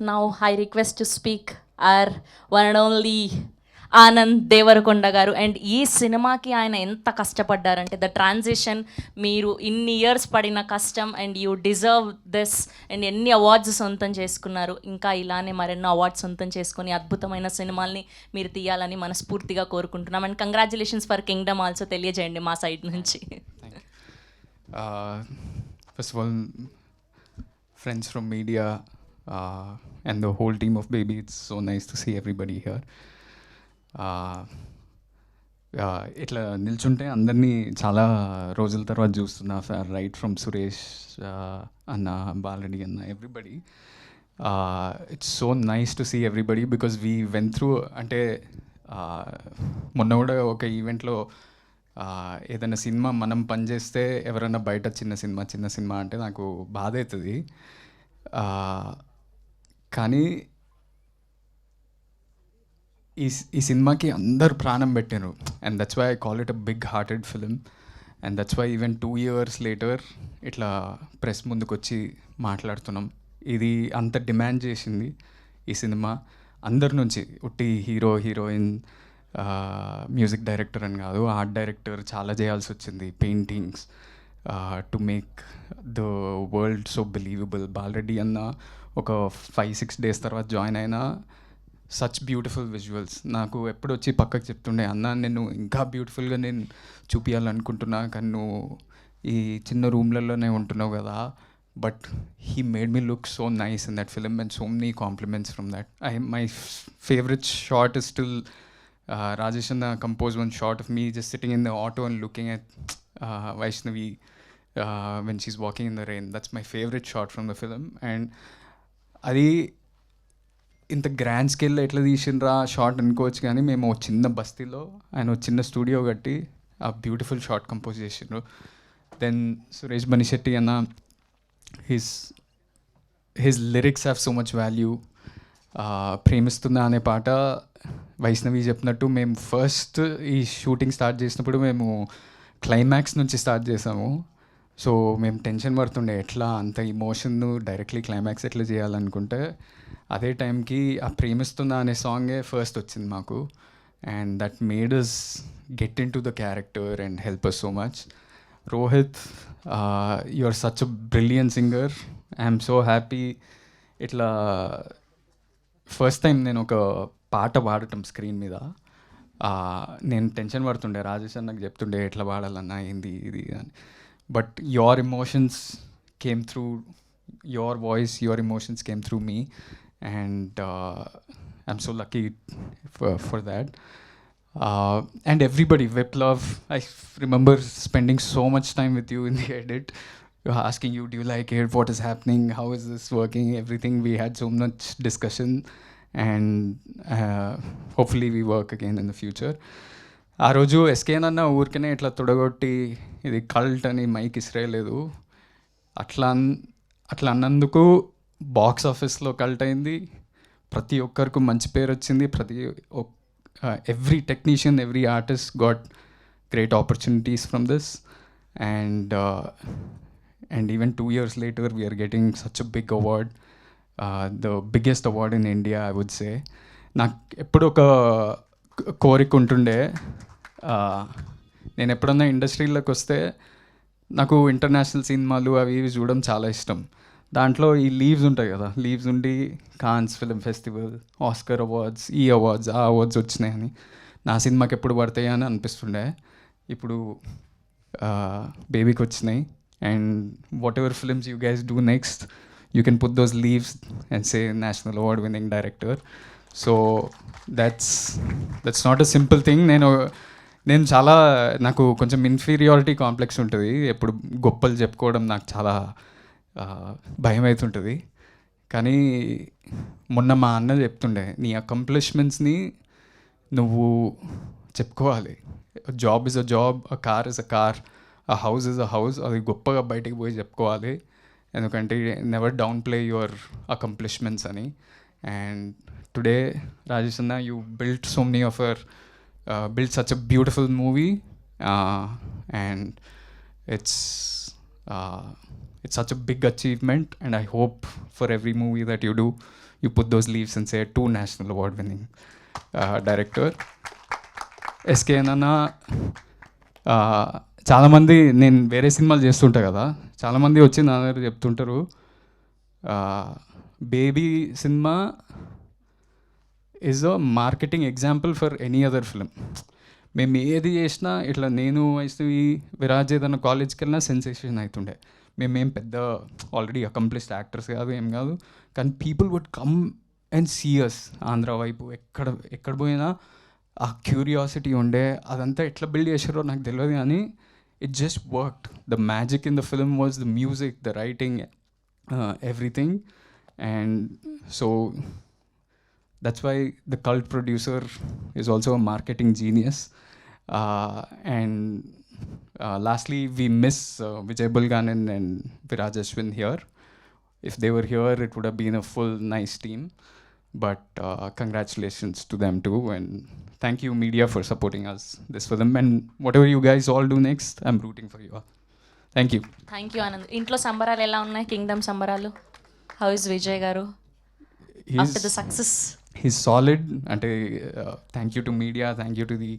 now I request to speak our one and only Anand Deverakonda garu. And ఈ సినిమాకి ఆయన ఎంత కష్టపడ్డారంటే ద ట్రాన్సిషన్ మీరు ఇన్ని ఇయర్స్ పడిన కష్టం and you deserve this and ఎన్ని అవార్డ్స్ సొంతం చేసుకున్నారు ఇంకా ఇలానే మరెన్నో అవార్డ్స్ సొంతం చేసుకుని అద్భుతమైన సినిమాల్ని మీరు తీయాలని మనస్ఫూర్తిగా కోరుకుంటున్నాం. And congratulations for Kingdom also తెలియజేయండి మా సైడ్ నుంచి. First of all friends from media uh, and the whole team of Baby, it's so nice to see everybody here. Uh, uh, ఇట్లా నిల్చుంటే అందరినీ చాలా రోజుల తర్వాత చూస్తున్నా. రైట్ ఫ్రమ్ సురేష్ అన్న బాలరెడ్డి అన్న everybody it's so nice to see everybody because we went through అంటే uh, మొన్న కూడా ఒక ఈవెంట్లో ఏదైనా సినిమా మనం పనిచేస్తే ఎవరైనా బయట చిన్న సినిమా చిన్న సినిమా అంటే నాకు బాధ అవుతుంది. కానీ ఈ ఈ సినిమాకి అందరు ప్రాణం పెట్టారు and that's why I call it a big hearted film and that's why even two years later ఇట్లా ప్రెస్ ముందుకు వచ్చి మాట్లాడుతున్నాం. ఇది అంత డిమాండ్ చేసింది ఈ సినిమా. అందరి నుంచి ఉట్టి హీరో హీరోయిన్ మ్యూజిక్ డైరెక్టర్ అని కాదు ఆర్ట్ డైరెక్టర్ చాలా చేయాల్సి వచ్చింది. Paintings. To make the world so believable Balareddy అన్న ఒక ఫైవ్ సిక్స్ డేస్ తర్వాత జాయిన్ అయినా సచ్ బ్యూటిఫుల్ విజువల్స్ నాకు ఎప్పుడు వచ్చి పక్కకు చెప్తుండే అన్న నేను ఇంకా బ్యూటిఫుల్గా నేను చూపించాలనుకుంటున్నా కానీ నువ్వు ఈ చిన్న రూమ్లలోనే ఉంటున్నావు కదా. But he made me look so nice in that film and so many compliments from that I my favourite shot is still Rajesh అన్న compose one shot of me just sitting in the auto and looking at Vaishnavi when she's walking in the rain that's my favourite shot from the film and అది ఇంత grand స్కేల్లో ఎట్లా తీసినరా short అనుకోవచ్చు కానీ మేము చిన్న బస్తీలో ఆయన ఒక చిన్న స్టూడియో కట్టి ఆ బ్యూటిఫుల్ షార్ట్ కంపోజ్ చేసిండ్రు. దెన్ సురేష్ బనిశెట్టి అన్న his his lyrics have so much value ప్రేమిస్తున్నా అనే పాట వైష్ణవి చెప్పినట్టు మేము ఫస్ట్ ఈ షూటింగ్ స్టార్ట్ చేసినప్పుడు మేము క్లైమాక్స్ నుంచి స్టార్ట్ చేసాము. సో మేము టెన్షన్ పడుతుండే ఎట్లా అంత ఇమోషన్ డైరెక్ట్లీ క్లైమాక్స్ ఎట్లా చేయాలనుకుంటే అదే టైంకి ఆ ప్రేమిస్తుందా అనే సాంగే ఫస్ట్ వచ్చింది మాకు. And that made us get into the character and help us so much Rohit you are such a brilliant singer I'm so happy ఇట్లా ఫస్ట్ టైం నేను ఒక పాట పాడటం స్క్రీన్ మీద. Uh, నేను టెన్షన్ పడుతుండే రాజేష్ అన్నకు చెప్తుండే ఎట్లా పాడాలన్నా ఏంది ఇది అని. But your emotions came through your voice your emotions came through me and I'm so lucky for that and everybody with love I remember spending so much time with you in the edit asking you, do you like it? What is happening? How is this working? Everything. We had so much discussion, and uh, hopefully we work again in the future. ఆ రోజు ఎస్కేన్ అన్న ఊరికనే ఇట్లా తొడగొట్టి ఇది cult అని mic ఇసిరేయలేదు. అట్లా అన్- అట్లా అన్నందుకు బాక్స్ ఆఫీస్లో కల్ట్ అయింది. ప్రతి ఒక్కరికి మంచి పేరు వచ్చింది. ప్రతి every technician every artist got great opportunities from this and and even two years later we're getting such a big award the biggest award in India I would say నాకు ఎప్పుడు ఒక కోరిక ఉంటుండే. Uh, నేను ఎప్పుడన్నా ఇండస్ట్రీలోకి వస్తే నాకు ఇంటర్నేషనల్ సినిమాలు అవి ఇవి చూడడం చాలా ఇష్టం. దాంట్లో ఈ లీవ్స్ ఉంటాయి కదా లీవ్స్ ఉండి Cannes film festival Oscar awards ఈ అవార్డ్స్ ఆ అవార్డ్స్ వచ్చినాయని. నా సినిమాకి ఎప్పుడు పడతాయి అని అనిపిస్తుండే. ఇప్పుడు బేబీకి వచ్చినాయి. And whatever films you guys do next you can put those leaves and say national award winning director so that's that's not a simple thing నేను నేను చాలా నాకు కొంచెం ఇన్ఫీరియారిటీ కాంప్లెక్స్ ఉంటుంది. ఎప్పుడు గొప్పలు చెప్పుకోవడం నాకు చాలా భయం అవుతుంటుంది కానీ మొన్న మా అన్న చెప్తుండే నీ అకంప్లిష్మెంట్స్ని నువ్వు చెప్పుకోవాలి. Job is a job a car is a car a house is a house అది గొప్పగా బయటికి పోయి చెప్పుకోవాలి. ఎందుకంటే never downplay your accomplishments అని. అండ్ టుడే రాజేష్ అన్న you built so many of your build such a beautiful movie and it's it's such a big achievement and i hope for every movie that you do you put those leaves and say two national award winning director SK అన్న చాలామంది నేను వేరే సినిమాలు చేస్తుంటా కదా చాలామంది వచ్చి నా దగ్గర చెప్తుంటారు uh, Baby cinema is a marketing example for any other film మేము ఏది చేసినా ఇట్లా నేను వైష్ణవి విరాజ్ ఏదైనా కాలేజ్కి వెళ్ళినా సెన్సేషన్ అవుతుండే మేమేం పెద్ద ఆల్రెడీ అకంప్లిష్డ్ యాక్టర్స్ కాదు ఏం కాదు. కానీ people would come and see us Andhra వైపు. ఎక్కడ ఎక్కడ పోయినా ఆ క్యూరియాసిటీ ఉండే. అదంతా ఎట్లా బిల్డ్ చేసారో నాకు తెలియదు కానీ it just worked the magic in the film was the music the writing everything and so that's why the cult producer is also a marketing genius uh, and uh, lastly we miss uh, vijay bulganan and viraj ashwin here if they were here it would have been a full nice team but uh, congratulations to them too and thank you media for supporting us this film and whatever you guys all do next i'm rooting for you all thank you thank you Anand ఇంట్లో సంబరాలు ఎలా ఉన్నాయి Kingdom సంబరాలు how is Vijay గారు after the He's- success he's solid అంటే thank you to media thank you to the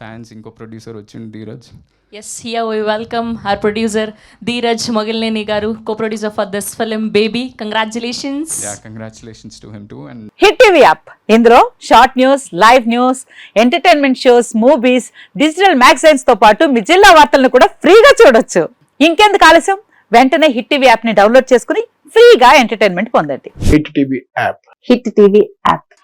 fans ఇంకో producer వచ్చింది Dheeraj. Yes here we welcome our producer Dheeraj Mogilineni garu co producer for this film Baby congratulations yeah congratulations to him too and hit TV app ఇందులో short news live news entertainment shows movies digital మ్యాగజైన్స్తో పాటు మీ జిల్లా వార్తలను కూడా ఫ్రీగా చూడొచ్చు. ఇంకెందుకు ఆలస్యం? వెంటనే హిట్ టీవీ యాప్ని డౌన్లోడ్ చేసుకుని ఫ్రీగా ఎంటర్టైన్మెంట్ పొందండి. Hit TV app hit TV app